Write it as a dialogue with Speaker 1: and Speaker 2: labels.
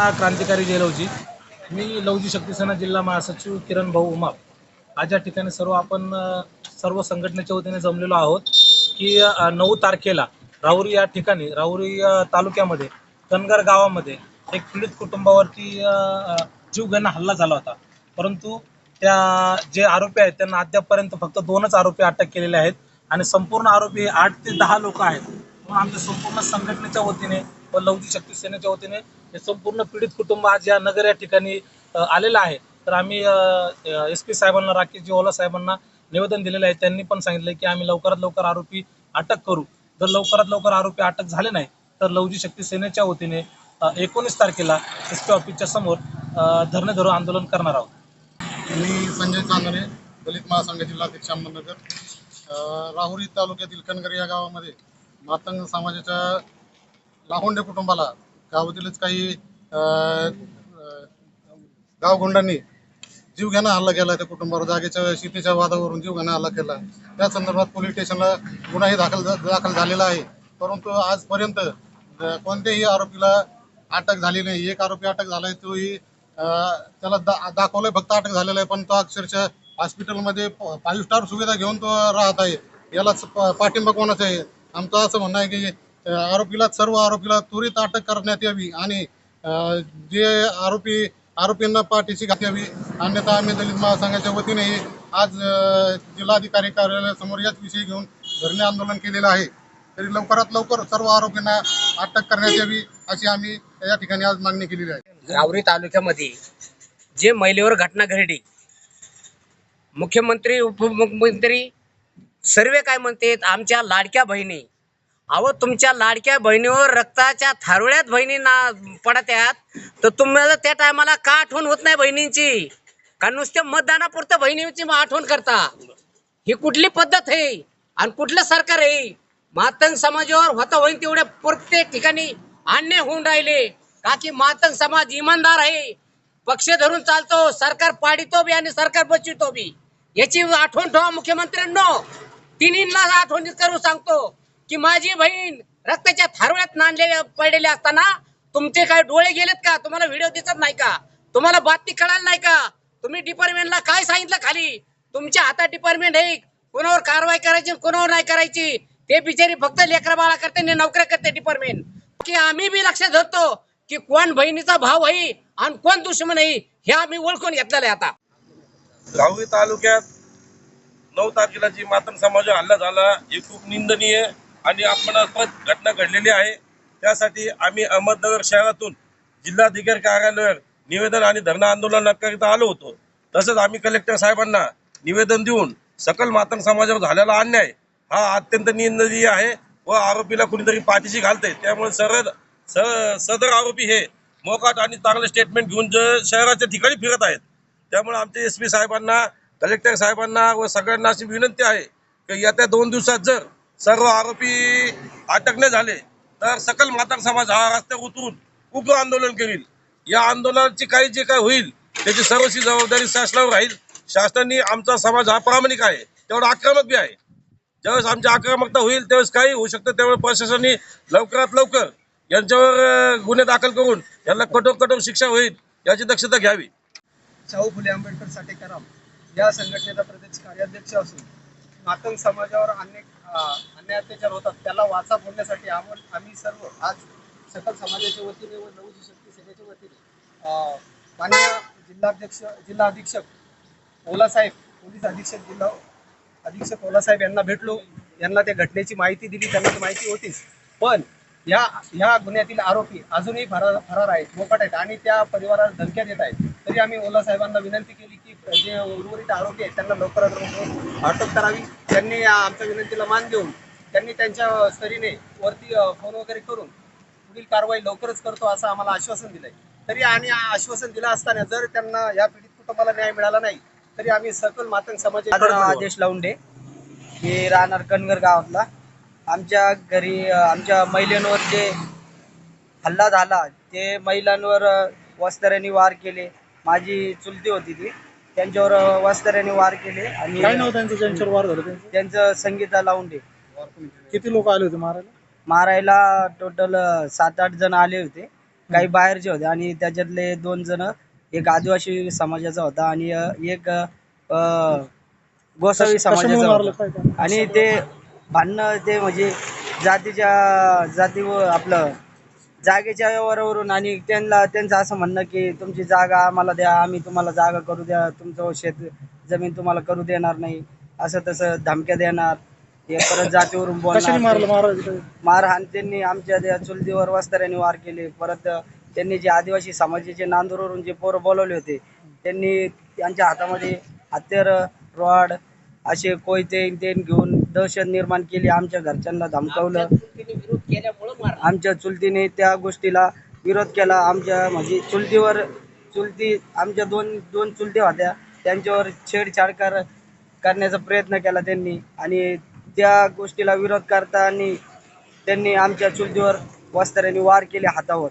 Speaker 1: हा क्रांतिकारी जय लवजी मी लवजी शक्ती सेना जिल्हा महासचिव किरण भाऊ उमाप. आज या ठिकाणी सर्व आपण सर्व संघटनेच्या वतीने जमलेलो आहोत की नऊ तारखेला राहुरी या ठिकाणी राहुरी तालुक्यामध्ये कनगर गावामध्ये एक पीडित कुटुंबावरती जीवघेणा हल्ला झाला होता. परंतु त्या जे आरोपी आहेत त्यांना अद्यापपर्यंत फक्त दोनच आरोपी अटक केलेले आहेत आणि संपूर्ण आरोपी आठ ते दहा लोक आहेत. आमच्या संपूर्ण संघटनेच्या वतीने व लवजी शक्ती सेनेच्या वतीने हे संपूर्ण पीडित कुटुंब आज या नगर या ठिकाणी आलेलं आहे. तर आम्ही एस पी साहेबांना राकेशजी ओला साहेबांना निवेदन दिलेलं आहे. त्यांनी पण सांगितलं की आम्ही लवकरात लवकर आरोपी अटक करू. जर लवकरात लवकर आरोपी अटक झाले नाही तर लवजी शक्ती सेनेच्या वतीने एकोणीस तारखेला एस पी ऑफिसच्या समोर धरणे धरून आंदोलन करणार आहोत.
Speaker 2: मी संजय चांदणे दलित महासंघ जिल्हाध्यक्ष अहमदनगर. राहुरी तालुक्यातील कनगर या गावामध्ये मातंग समाजाच्या लाहोंडे कुटुंबाला गावातीलच काही गावगुंडांनी जीवघेणा हल्ला केला त्या कुटुंबावर जागेच्या शेतीच्या वादावरून जीवघेणा हल्ला केला. त्या संदर्भात पोलीस स्टेशनला गुन्हाही दाखल दाखल झालेला आहे. परंतु आजपर्यंत कोणत्याही आरोपीला अटक झाली नाही. एक आरोपी अटक झालाय तोही त्याला दा दाखवलंय फक्त अटक झालेला आहे पण तो अक्षरशः हॉस्पिटलमध्ये फाईव्ह स्टार सुविधा घेऊन तो राहत आहे. यालाच प- पाठिंबा कोणाचा आहे? आमचं असं म्हणणं आहे की आरोपीला सर्व आरोपीला त्वरित अटक करण्यात यावी आणि जे आरोपी आरोपींना पाठीशी घात यावी. अन्यथा आम्ही दलित महासंघाच्या वतीने आज जिल्हाधिकारी कार्यालयासमोर याच विषयी घेऊन धरणे आंदोलन केलेलं आहे. तरी लवकरात लवकर सर्व आरोपींना अटक करण्यात यावी अशी आम्ही या ठिकाणी आज मागणी केलेली आहे.
Speaker 3: रावरी तालुक्यामध्ये जे महिलेवर घटना घडली मुख्यमंत्री उपमुख्यमंत्री सर्व काय म्हणतात आमच्या लाडक्या बहिणी अहो तुमच्या लाडक्या बहिणीवर रक्ताच्या थारोळ्यात बहिणी ना पडत्यात. तर तुम्हाला त्या टायमाला का आठवण होत नाही बहिणींची? कारण नुसत्या मतदानापुरतं बहिणीची आठवण करता. ही कुठली पद्धत आहे? आणि कुठलं सरकार आहे? मातंग समाजावर होता होईल तेवढ्या प्रत्येक ठिकाणी अन्याय होऊन राहिले. का की मातंग समाज इमानदार आहे? पक्ष धरून चालतो सरकार पाडितो बी आणि सरकार बचितो बी. याची आठवण ठेवा मुख्यमंत्र्यांनो. तिन्हीला आठवण करून सांगतो. की माझी बहीण रक्ताच्या थारोळ्यात नांदलेल्या पडलेले असताना तुमचे काय डोळे गेलेत का? तुम्हाला व्हिडिओ दिसत नाही का? तुम्हाला बातमी कळाली नाही का? तुम्ही डिपार्टमेंटला काय सांगितलं खाली? तुमच्या हातात डिपार्टमेंट आहे. कोणावर कारवाई करायची कोणावर नाही करायची? ते बिचारी फक्त लेकरा बाळा करते आणि नोकऱ्या करते डिपार्टमेंट की आम्ही बी लक्षात धरतो की कोण बहिणीचा भाव आहे आणि कोण दुश्मन आहे हे आम्ही ओळखून घेतलेलं आहे आता.
Speaker 4: राहुरी तालुक्यात नऊ तारखेला जी मातम समाज हल्ला झाला हे खूप निंदनीय. आणि अपमानास्पद घटना घडलेली आहे. त्यासाठी आम्ही अहमदनगर शहरातून जिल्हाधिकारी कार्यालयावर निवेदन आणि धरणं आंदोलनाकरिता आलो होतो. तसंच आम्ही कलेक्टर साहेबांना निवेदन देऊन सकल मातंग समाजावर झालेला अन्याय हा अत्यंत निंदनीय आहे व आरोपीला कुणीतरी पाठीशी घालते त्यामुळे सरळ स- सदर आरोपी हे मोकाट आणि चांगले स्टेटमेंट घेऊन ज शहराच्या ठिकाणी फिरत आहेत. त्यामुळे आमचे एस पी साहेबांना कलेक्टर साहेबांना व सगळ्यांना अशी विनंती आहे की येत्या दोन दिवसात जर सर्व आरोपी अटकले झाले. तर सकल मातार समाज हा रस्त्यावर उतरून उग्र आंदोलन करील. या आंदोलनाची काही जे काय होईल त्याची सर्वची जबाबदारी शासनावर राहील. शासनाने आमचा समाज हा प्रामाणिक आहे तेवढा आक्रमक बी आहे. ज्यावेळेस आमची आक्रमकता होईल त्यावेळेस काही होऊ शकतं. त्यावेळेस प्रशासनाने लवकरात लवकर यांच्यावर गुन्हे दाखल करून यांना कठोर कठोर शिक्षा होईल याची दक्षता घ्यावी.
Speaker 5: शाहू फुले आंबेडकर साठेकराम या संघटनेचा प्रदेश कार्याध्यक्ष असून मातंग समाजावर अनेक अन्याय अत्याचार होतात त्याला वाचा फोडण्यासाठी आपण आम्ही सर्व आज सकल समाजाच्या वतीने व नवजी शक्ती सेनेच्या वतीने मान्य माननीय जिल्हाध्यक्ष जिल्हा अधीक्षक ओलासाहेब पोलीस अधीक्षक जिल्हा अधीक्षक ओलासाहेब यांना भेटलो. यांना त्या घटनेची माहिती दिली त्यांना ती माहिती होतीच. पण या ह्या गुन्ह्यातील आरोपी अजूनही फरार फरार आहेत मोकाट आहेत आणि त्या परिवाराला धमक्या देत आहेत. तरी आम्ही ओला साहेबांना विनंती केली जे उर्वरित आरोपी आहेत त्यांना लवकरात लवकर अटक करावी. त्यांनी आमच्या विनंतीला मान देऊन त्यांनी त्यांच्या स्तरीने वरती फोन वगैरे करून पुढील कारवाई लवकरच करतो असं आम्हाला आश्वासन दिलंय. तरी आणि आश्वासन दिलं असताना जर त्यांना या पीडित कुटुंबाला न्याय मिळाला नाही तरी आम्ही सकल मातंग समाजाचे
Speaker 6: आदेश लावून की राहणार कनगर गावातला. आमच्या घरी आमच्या महिलांवर जे हल्ला झाला ते महिलांवर वस्त्र्यांनी वार केले. माझी चुलती होती ती. त्यांच्यावर अ, वस्त्र्यांनी वार केले आणि
Speaker 1: काय नाव त्यांचं? ज्यांच्यावर वार झालं त्यांचं?
Speaker 6: त्यांचं संगीता लावून
Speaker 1: किती लोक आले होते मारायला?
Speaker 6: मारायला टोटल सात आठ जण आले होते. काही बाहेरचे होते आणि त्याच्यातले दोन जण एक आदिवासी समाजाचा होता आणि एक अ, गोसावी समाजाचा होता. आणि ते भांडणं ते म्हणजे जातीच्या जातीवर आपलं जागेच्या व्यवहारावरून आणि त्यांना त्यांचं असं म्हणणं की तुमची जागा आम्हाला द्या आम्ही तुम्हाला जागा करू द्या तुमचं शेत जमीन तुम्हाला करू देणार नाही असं तसं धमक्या देणार. हे परत जातीवरून बोलणार मारहाण त्यांनी आमच्या त्या चुलतीवर वस्ताऱ्याने वार केले. परत त्यांनी जे आदिवासी समाजाचे नांदूरवरून जे पोरं बोलवले होते त्यांनी त्यांच्या हातामध्ये हत्यार रॉड असे कोयते ते घेऊन दहशत निर्माण केली आमच्या घरच्यांना धमकावलं.
Speaker 3: विरोध केल्यामुळं मार
Speaker 6: आमच्या चुलतीने त्या गोष्टीला विरोध केला. आमच्या म्हणजे चुलतीवर चुलती आमच्या दोन दोन चुलत्या होत्या. त्यांच्यावर छेडछाड कर करण्याचा प्रयत्न केला त्यांनी. आणि त्या गोष्टीला विरोध करताना त्यांनी आमच्या चुलतीवर वस्त्राने वार केले हातावर.